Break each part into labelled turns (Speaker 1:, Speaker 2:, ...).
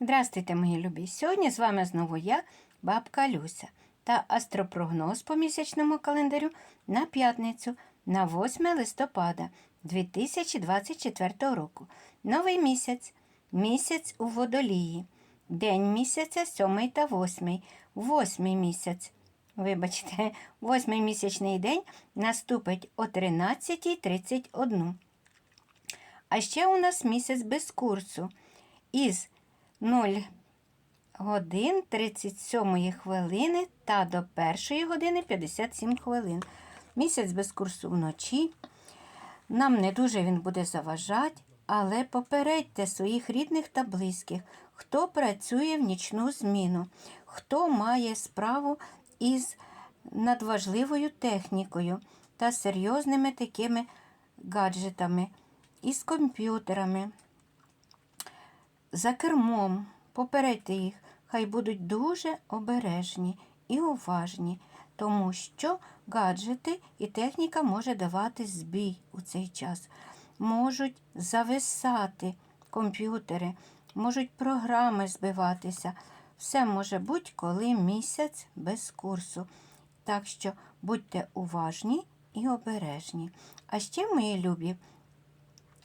Speaker 1: Здравствуйте, мої любі! Сьогодні з вами знову я, бабка Люся, та астропрогноз по місячному календарю на п'ятницю на 8 листопада 2024 року. Новий місяць, місяць у водолії, день місяця 7 та 8, восьмий місяць. Вибачте, восьмий місячний день наступить о 13.31. А ще у нас місяць без курсу із 0 годин 37 хвилини та до 1 години 57 хвилин. Місяць без курсу вночі. Нам не дуже він буде заважати, але попередьте своїх рідних та близьких, хто працює в нічну зміну, хто має справу із надважливою технікою та серйозними такими гаджетами, із комп'ютерами за кермом, попередьте їх, хай будуть дуже обережні і уважні, тому що гаджети і техніка може давати збій у цей час, можуть зависати комп'ютери, можуть програми збиватися. Все може бути, коли місяць без курсу. Так що будьте уважні і обережні. А ще, мої любі,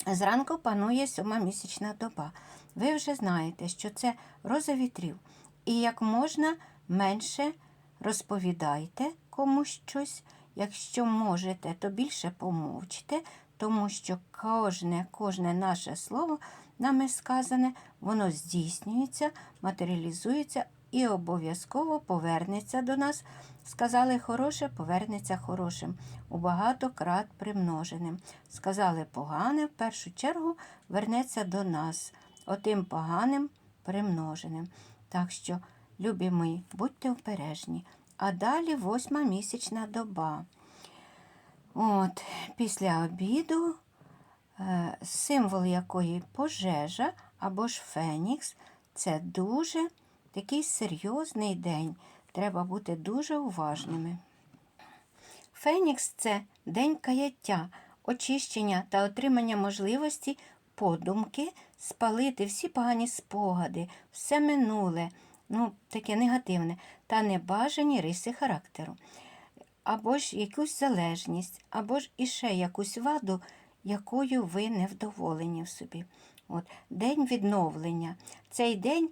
Speaker 1: Зранку панує сьома місячна доба. Ви вже знаєте, що це роза вітрів. І як можна менше розповідайте комусь щось. Якщо можете, то більше помовчте, тому що кожне, кожне наше слово нами сказане, воно здійснюється, матеріалізується і обов'язково повернеться до нас. Сказали хороше, повернеться хорошим, у багато крат примноженим. Сказали погане, в першу чергу вернеться до нас, отим поганим примноженим. Так що, любі мої, будьте обережні. А далі восьма місячна доба. От, Після обіду, е, символ якої пожежа або ж фенікс, це дуже такий серйозний день. Треба бути дуже уважними. Фенікс це день каяття, очищення та отримання можливості подумки, спалити всі погані спогади, все минуле, ну, таке негативне, та небажані риси характеру, або ж якусь залежність, або ж іще якусь ваду, якою ви невдоволені в собі. От, День відновлення. Цей день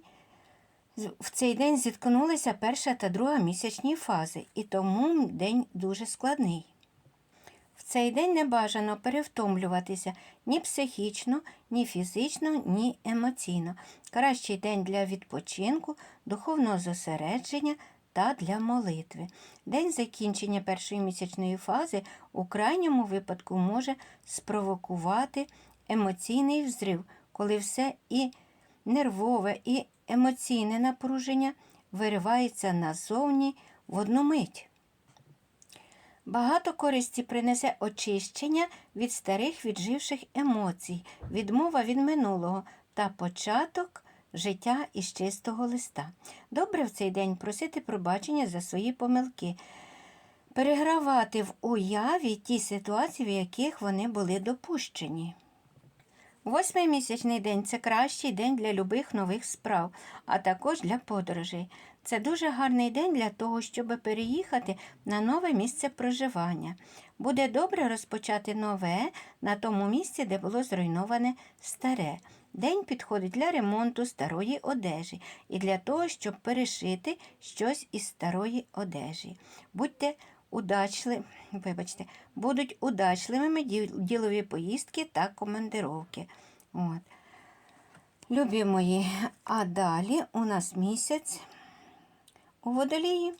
Speaker 1: в цей день зіткнулися перша та друга місячні фази, і тому день дуже складний. В цей день не бажано перевтомлюватися ні психічно, ні фізично, ні емоційно. Кращий день для відпочинку, духовного зосередження та для молитви. День закінчення першої місячної фази у крайньому випадку може спровокувати емоційний взрив, коли все і нервове, і емоційне напруження виривається назовні в одну мить. Багато користі принесе очищення від старих відживших емоцій, відмова від минулого та початок життя із чистого листа. Добре в цей день просити пробачення за свої помилки, перегравати в уяві ті ситуації, в яких вони були допущені. Восьмий місячний день це кращий день для любих нових справ, а також для подорожей. Це дуже гарний день для того, щоб переїхати на нове місце проживання. Буде добре розпочати нове на тому місці, де було зруйноване старе. День підходить для ремонту старої одежі і для того, щоб перешити щось із старої одежі. Будьте удачли, вибачте, будуть удачливими ділові поїздки та командировки. От. Любі мої, а далі у нас місяць у водолії.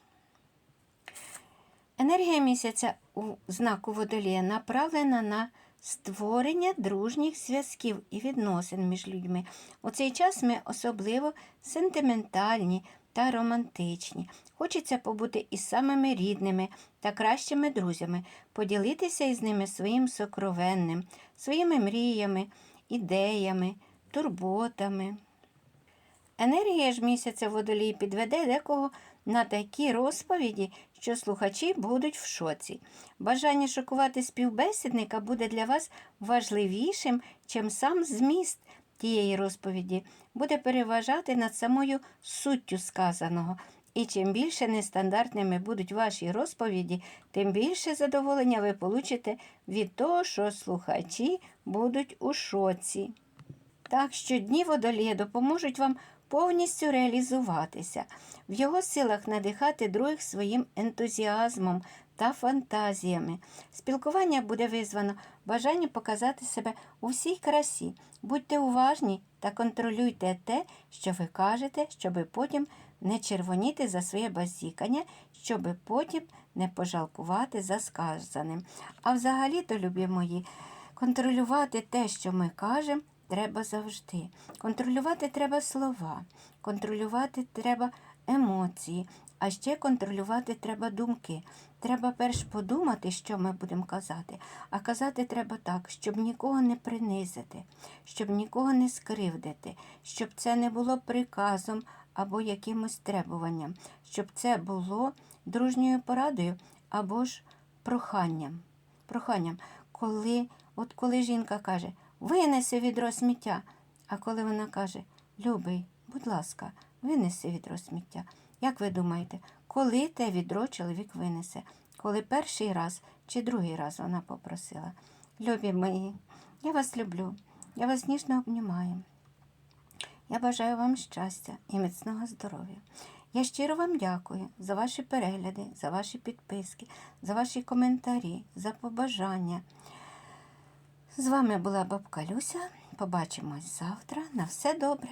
Speaker 1: Енергія місяця у знаку водолія направлена на створення дружніх зв'язків і відносин між людьми. У цей час ми особливо сентиментальні та романтичні. Хочеться побути із самими рідними та кращими друзями, поділитися із ними своїм сокровенним, своїми мріями, ідеями, турботами. Енергія ж місяця водолій підведе декого на такі розповіді, що слухачі будуть в шоці. Бажання шокувати співбесідника буде для вас важливішим, чим сам зміст тієї розповіді буде переважати над самою суттю сказаного. І чим більше нестандартними будуть ваші розповіді, тим більше задоволення ви получите від того, що слухачі будуть у шоці. Так що дні водолія допоможуть вам повністю реалізуватися, в його силах надихати других своїм ентузіазмом та фантазіями. Спілкування буде визвано бажанням показати себе у всій красі. Будьте уважні та контролюйте те, що ви кажете, щоби потім не червоніти за своє базікання, щоби потім не пожалкувати за сказаним. А взагалі-то, любі мої, контролювати те, що ми кажемо, треба завжди. Контролювати треба слова, контролювати треба емоції, а ще контролювати треба думки. Треба перш подумати, що ми будемо казати, а казати треба так, щоб нікого не принизити, щоб нікого не скривдити, щоб це не було приказом або якимось требуванням, щоб це було дружньою порадою або ж проханням. Проханням, коли, от коли жінка каже, винеси відро сміття, а коли вона каже, любий, будь ласка, винеси відро сміття. Як ви думаєте, коли те відро чоловік винесе? Коли перший раз чи другий раз вона попросила? Любі мої, я вас люблю, я вас ніжно обнімаю. Я бажаю вам щастя і міцного здоров'я. Я щиро вам дякую за ваші перегляди, за ваші підписки, за ваші коментарі, за побажання. З вами була бабка Люся. Побачимось завтра. На все добре.